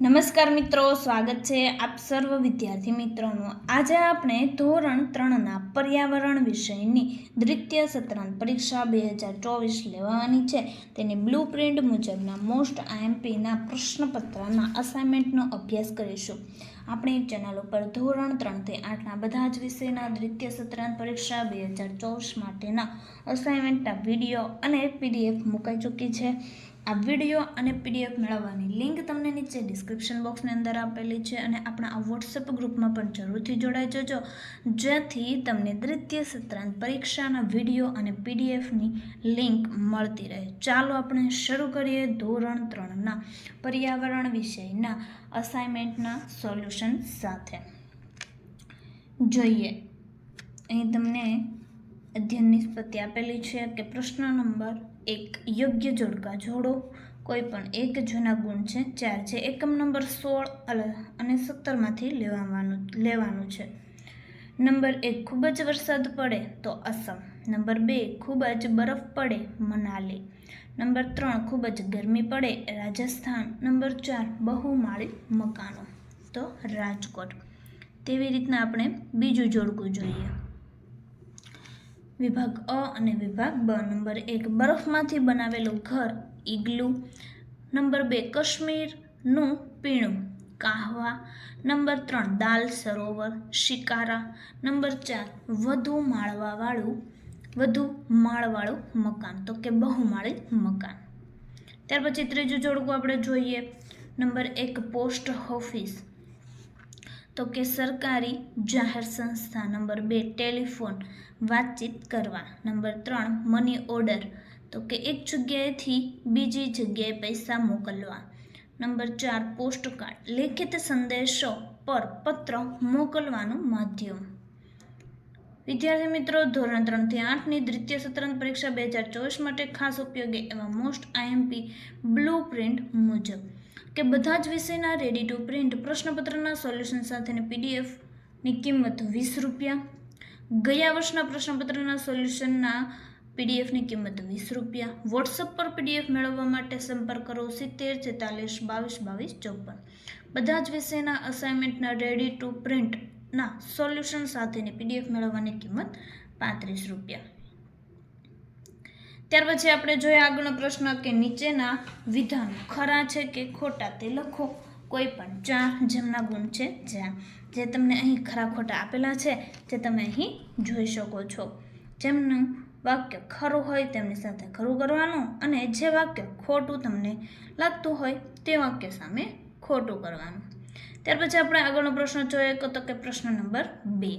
નમસ્કાર મિત્રો, સ્વાગત છે આપ સર્વ વિદ્યાર્થી મિત્રોનું. આજે આપણે ધોરણ ત્રણના પર્યાવરણ વિષયની દ્વિતીય સત્રાંત પરીક્ષા બે હજાર ચોવીસ લેવાની છે. તેની બ્લુ પ્રિન્ટ મુજબના મોસ્ટ આઈએમપીના પ્રશ્નપત્રના અસાઇનમેન્ટનો અભ્યાસ કરીશું. આપણી ચેનલ ઉપર ધોરણ ત્રણથી આઠના બધા જ વિષયના દ્વિતીય સત્રાંત પરીક્ષા બે હજાર ચોવીસ માટેના અસાઇનમેન્ટના વીડિયો અને પીડીએફ મુકાઈ ચૂકી છે. આ વીડિયો અને પીડીએફ મેળવવાની લિંક તમને નીચે ડિસ્ક્રિપ્શન બોક્સની અંદર આપેલી છે અને આપણા આ વોટ્સએપ ગ્રુપમાં પણ જરૂરથી જોડાઈ જજો, જેથી તમને દ્વિતીય સત્રાંત પરીક્ષાના વીડિયો અને પીડીએફની લિંક મળતી રહે. ચાલો આપણે શરૂ કરીએ ધોરણ ત્રણના પર્યાવરણ વિષયના અસાઇનમેન્ટના સોલ્યુશન સાથે. જોઈએ, અહીં તમને અધ્યયન નિષ્પત્તિ આપેલી છે કે પ્રશ્ન નંબર એક યોગ્ય જોડકા જોડો. કોઈ પણ એક જૂના ગુણ છે, ચાર છે, એકમ નંબર સોળ અને સત્તરમાંથી લેવાનું લેવાનું છે. નંબર એક, ખૂબ જ વરસાદ પડે તો અસમ. નંબર બે, ખૂબ જ બરફ પડે, મનાલી. નંબર ત્રણ, ખૂબ જ ગરમી પડે, રાજસ્થાન. નંબર ચાર, બહુમાળી મકાનો, તો રાજકોટ. તેવી રીતના આપણે બીજું જોડકું જોઈએ. વિભાગ અ અને વિભાગ બ. નંબર એક, બરફમાંથી બનાવેલું ઘર, ઈગલું. નંબર બે, કશ્મીરનું પીણું, કાહવા. નંબર ત્રણ, દાલ સરોવર, શિકારા. નંબર ચાર, વધુ માળવાવાળું, વધુ માળવાળું મકાન. તો કે બહુમાળી મકાન. ત્યાર પછી ત્રીજું જોડકું આપણે જોઈએ. નંબર એક, પોસ્ટ ઓફિસ. તો કે સરકારી જાહેર સંસ્થા નંબર બે, ટેલિફોન, વાતચીત કરવા. નંબર ત્રણ મની ઓર્ડર તો કે એક જગ્યાએથી બીજી જગ્યાએ પૈસા મોકલવા. નંબર ચાર પોસ્ટકાર્ડ લેખિત સંદેશો પર પત્ર મોકલવાનું માધ્યમ. વિદ્યાર્થી મિત્રો, ધોરણ ત્રણથી આઠની દ્વિતીય સત્રાંત પરીક્ષા બે હજાર ચોવીસ માટે ખાસ ઉપયોગી એવા મોસ્ટ આઈએમપી બ્લુ પ્રિન્ટ મુજબ. કે બધા જ વિષયના રેડી ટુ પ્રિન્ટ પ્રશ્નપત્રના સોલ્યુશન સાથેની પીડીએફની કિંમત વીસ રૂપિયા. ગયા વર્ષના પ્રશ્નપત્રના સોલ્યુશનના પીડીએફની કિંમત વીસ રૂપિયા. વોટ્સઅપ પર પીડીએફ મેળવવા માટે સંપર્ક કરો સિત્તેર, છેતાલીસ, બાવીસ બાવીસ, ચોપન. બધા જ વિષયના અસાઇનમેન્ટના રેડી ટુ પ્રિન્ટના સોલ્યુશન સાથેની પીડીએફ મેળવવાની કિંમત પાંત્રીસ રૂપિયા. ત્યાર પછી આપણે જોઈએ આગળનો પ્રશ્ન કે નીચેના વિધાન ખરા છે કે ખોટા તે લખો. કોઈ પણ ચા જેમના ગુણ છે જ્યાં. જે તમને અહીં ખરા ખોટા આપેલા છે, જે તમે અહીં જોઈ શકો છો. જેમનું વાક્ય ખરું હોય તેમની સાથે ખરું કરવાનું અને જે વાક્ય ખોટું તમને લાગતું હોય તે વાક્ય સામે ખોટું કરવાનું. ત્યાર પછી આપણે આગળનો પ્રશ્ન જોઈએ તો કે પ્રશ્ન નંબર બે.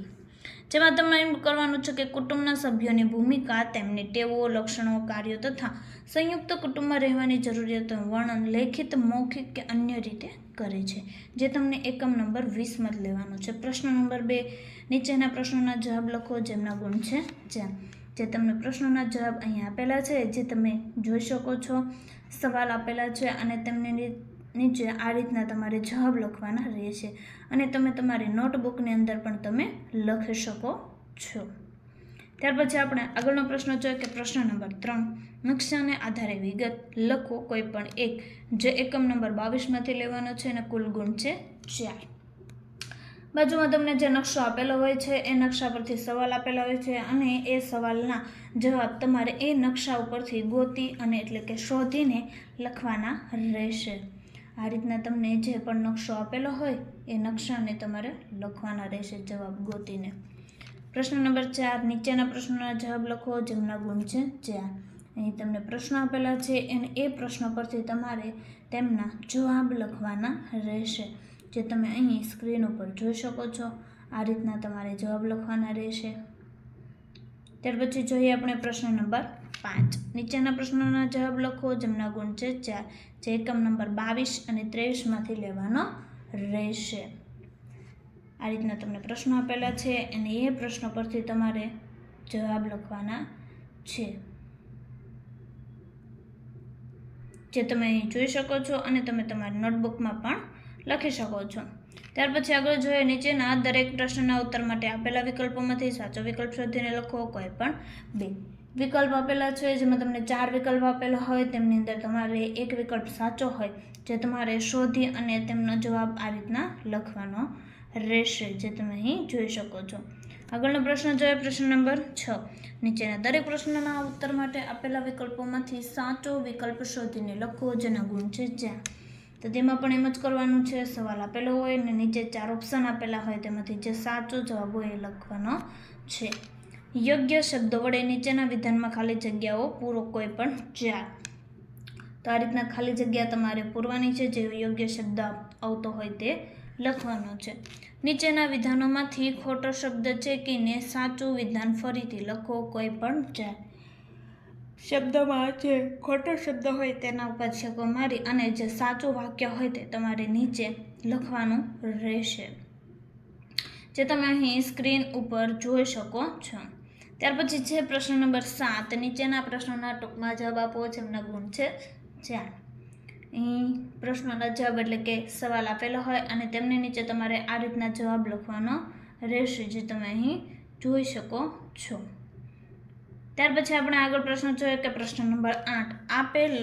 જેમાં તમને એમ કરવાનું છે કે કુટુંબના સભ્યોની ભૂમિકા, તેમની ટેવો, લક્ષણો, કાર્યો તથા સંયુક્ત કુટુંબમાં રહેવાની જરૂરિયાતનું વર્ણન, લેખિત, મૌખિક કે અન્ય રીતે કરે છે. જે તમને એકમ નંબર વીસમાં જ લેવાનો છે. પ્રશ્ન નંબર બે, નીચેના પ્રશ્નોના જવાબ લખો, જેમના ગુણ છે જ્યાં જે તમને પ્રશ્નોના જવાબ અહીં આપેલા છે, જે તમે જોઈ શકો છો, સવાલ આપેલા છે અને તેમને નીચે આ રીતના તમારે જવાબ લખવાના રહેશે અને તમે તમારી નોટબુકની અંદર પણ તમે લખી શકો છો. ત્યાર પછી આપણે આગળનો પ્રશ્ન જોઈએ કે પ્રશ્ન નંબર ત્રણ, નકશાને આધારે વિગત લખો કોઈ પણ એક, જે એકમ નંબર બાવીસમાંથી લેવાનો છે અને કુલ ગુણ છે ચાર. બાજુમાં તમને જે નકશો આપેલો હોય છે, એ નકશા પરથી સવાલ આપેલા હોય છે અને એ સવાલના જવાબ તમારે એ નકશા ઉપરથી ગોતી અને એટલે કે શોધીને લખવાના રહેશે. આ રીતના તમને જે પણ નકશો આપેલો હોય, એ નકશાને તમારે લખવાના રહેશે જવાબ ગોતીને. પ્રશ્ન નંબર ચાર, નીચેના પ્રશ્નોના જવાબ લખો. જેમના ગુણ છે જ્યાં અહીં તમને પ્રશ્ન આપેલા છે, અને એ પ્રશ્ન પરથી તમારે તેમના જવાબ લખવાના રહેશે, જે તમે અહીં સ્ક્રીન ઉપર જોઈ શકો છો. આ રીતના તમારે જવાબ લખવાના રહેશે. ત્યાર પછી જોઈએ આપણે પ્રશ્ન નંબર પાંચ. નીચેના પ્રશ્નોના જવાબ લખો. જેમના ગુણ છે ચાર. જે એકમ નંબર બાવીસ અને ત્રેવીસમાંથી લેવાનો રહેશે. આ રીતના તમને પ્રશ્નો આપેલા છે અને એ પ્રશ્નો પરથી તમારે જવાબ લખવાના છે. જે તમે જોઈ શકો છો અને તમે તમારી નોટબુકમાં પણ લખી શકો છો. ત્યાર પછી આગળ જોઈએ નીચેના દરેક પ્રશ્નના ઉત્તર માટે આપેલા વિકલ્પોમાંથી સાચો વિકલ્પ શોધીને લખો. કોઈ પણ બે. વિકલ્પ આપેલા છે, જેમાં તમને ચાર વિકલ્પ આપેલા હોય, તેમની અંદર તમારે એક વિકલ્પ સાચો હોય, જે તમારે શોધી અને તેમનો જવાબ આ રીતના લખવાનો રહેશે, જે તમે અહીં જોઈ શકો છો. આગળનો પ્રશ્ન જોઈએ પ્રશ્ન નંબર છ. નીચેના દરેક પ્રશ્નના ઉત્તર માટે આપેલા વિકલ્પોમાંથી સાચો વિકલ્પ શોધીને લખો, જેના ગુણ છે જ્યાં. તો તેમાં પણ એમ જ કરવાનું છે, સવાલ આપેલો હોય ને નીચે ચાર ઓપ્શન આપેલા હોય, તેમાંથી જે સાચો જવાબ હોય એ લખવાનો છે. યોગ્ય શબ્દો વડે નીચેના વિધાનમાં ખાલી જગ્યાઓ પૂરો કોઈ પણ ચાર તો આ રીતના ખાલી જગ્યા તમારે પૂરવાની છે, જે યોગ્ય શબ્દ આવતો હોય તે લખવાનો છે. નીચેના વિધાનોમાંથી ખોટો શબ્દ છે કે ને સાચું વિધાન ફરીથી લખો કોઈ પણ ચાર શબ્દમાં જે ખોટો શબ્દ હોય તેના ઉપર છેકો મારી અને જે સાચું વાક્ય હોય તે તમારે નીચે લખવાનું રહેશે. જે તમે અહીં સ્ક્રીન ઉપર જોઈ શકો છો. ત્યાર પછી છે પ્રશ્ન નંબર સાત. નીચેના પ્રશ્નોના ટૂંકમાં જવાબ આપો, જેમના ગુણ છે ચાર. અહીં પ્રશ્નોના જવાબ એટલે કે સવાલ આપેલો હોય અને તેમની નીચે તમારે આ રીતના જવાબ લખવાનો રહેશે, જે તમે અહીં જોઈ શકો છો. ત્યાર પછી આપણે આગળ પ્રશ્ન જોઈએ કે પ્રશ્ન નંબર આઠ. આપેલ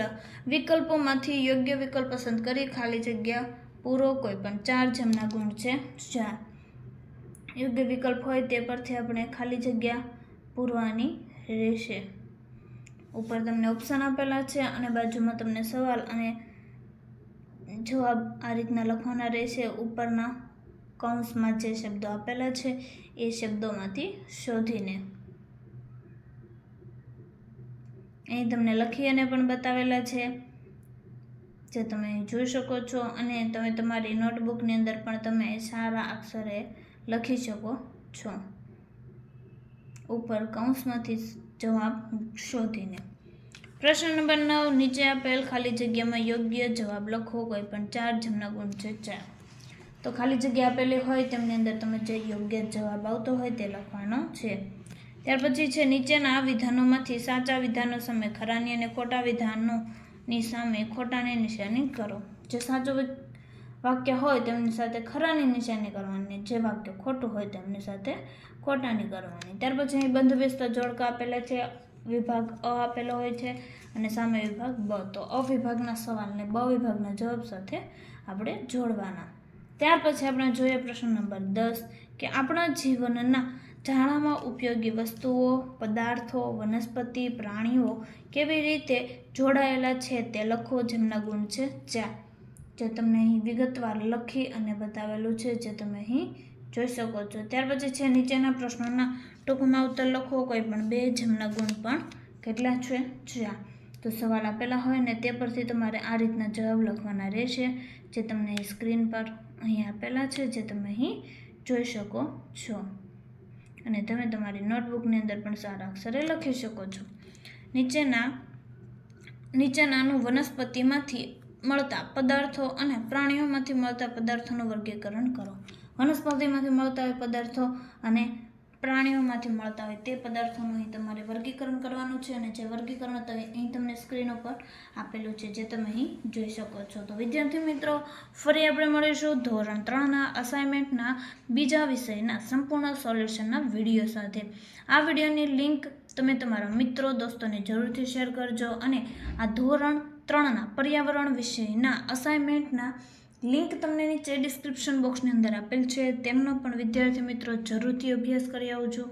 વિકલ્પોમાંથી યોગ્ય વિકલ્પ પસંદ કરી ખાલી જગ્યા પૂરો કોઈ પણ ચાર જેમના ગુણ છે ચાર. યોગ્ય વિકલ્પ હોય તે પરથી આપણે ખાલી જગ્યા પૂરવાની રહેશે. ઉપર તમને ઓપ્શન આપેલા છે અને બાજુમાં તમને સવાલ અને જવાબ આ રીતના લખવાના રહેશે. ઉપરના કૌંસમાં જે શબ્દો આપેલા છે એ શબ્દોમાંથી શોધીને. અહીં તમને લખી અને પણ બતાવેલા છે, જે તમે જોઈ શકો છો. અને તમે તમારી નોટબુકની અંદર પણ તમે સારા અક્ષરે લખી શકો છો. ઉપર કૌંસમાંથી જવાબ શોધીને. પ્રશ્ન નંબર નવ, નીચે આપેલ ખાલી જગ્યામાં યોગ્ય જવાબ લખો કોઈ પણ ચાર જેમના ગુણ છે ચાર. તો ખાલી જગ્યા આપેલી હોય, તેમની અંદર તમે જે યોગ્ય જવાબ આવતો હોય તે લખવાનો છે. ત્યાર પછી છે, નીચેના વિધાનોમાંથી સાચા વિધાનો સામે ખરાની અને ખોટા વિધાનોની સામે ખોટાની નિશાની કરો. જે સાચું વાક્ય હોય તેમની સાથે ખરાની નિશાની કરવાની, જે વાક્ય ખોટું હોય તેમની સાથે ખોટાની કરવાની. ત્યાર પછી અહીં બંધ બેસતા જોડકા આપેલા છે, વિભાગ અ આપેલો હોય છે અને સામે વિભાગ બ. તો અ વિભાગના સવાલને બ વિભાગના જવાબ સાથે આપણે જોડવાના. ત્યાર પછી આપણે જોઈએ પ્રશ્ન નંબર દસ, કે આપણા જીવનના જાણામાં ઉપયોગી વસ્તુઓ, પદાર્થો, વનસ્પતિ, પ્રાણીઓ કેવી રીતે જોડાયેલા છે તે લખો જેમના ગુણ છે ચાર જે તમને અહીં વિગતવાર લખી અને બતાવેલું છે જે તમે અહીં જોઈ શકો છો. ત્યાર પછી છે નીચેના પ્રશ્નોના ટૂંકમાં ઉત્તર લખો. કોઈ પણ બે જેમના ગુણ પણ કેટલા છે? જ્યાં તો સવાલ આપેલા હોય ને તે પરથી તમારે આ રીતના જવાબ લખવાના રહેશે, જે તમને સ્ક્રીન પર અહીં આપેલા છે, જે તમે અહીં જોઈ શકો છો. અને તમે તમારી નોટબુકની અંદર પણ સારા અક્ષરે લખી શકો છો. નીચેના, નીચેનાનું વનસ્પતિમાંથી મળતા પદાર્થો અને પ્રાણીઓમાંથી મળતા પદાર્થોનું વર્ગીકરણ કરો. વનસ્પતિમાંથી મળતા હોય પદાર્થો અને પ્રાણીઓમાંથી મળતા હોય તે પદાર્થોનું અહીં તમારે વર્ગીકરણ કરવાનું છે અને જે વર્ગીકરણ તમે અહીં તમને સ્ક્રીન ઉપર આપેલું છે, જે તમે અહીં જોઈ શકો છો. તો વિદ્યાર્થી મિત્રો, ફરી આપણે મળીશું ધોરણ ત્રણના અસાઇનમેન્ટના બીજા વિષયના સંપૂર્ણ સોલ્યુશનના વીડિયો સાથે. આ વિડીયોની લિંક તમે તમારા મિત્રો, દોસ્તોને જરૂરથી શેર કરજો અને આ ધોરણ ત્રણના પર્યાવરણ વિષયના અસાઇનમેન્ટના લિંક તમને નીચે ડિસ્ક્રિપ્શન બોક્સની અંદર આપેલ છે. તેમનો પણ વિદ્યાર્થી મિત્રો જરૂરથી અભ્યાસ કરી આવજો.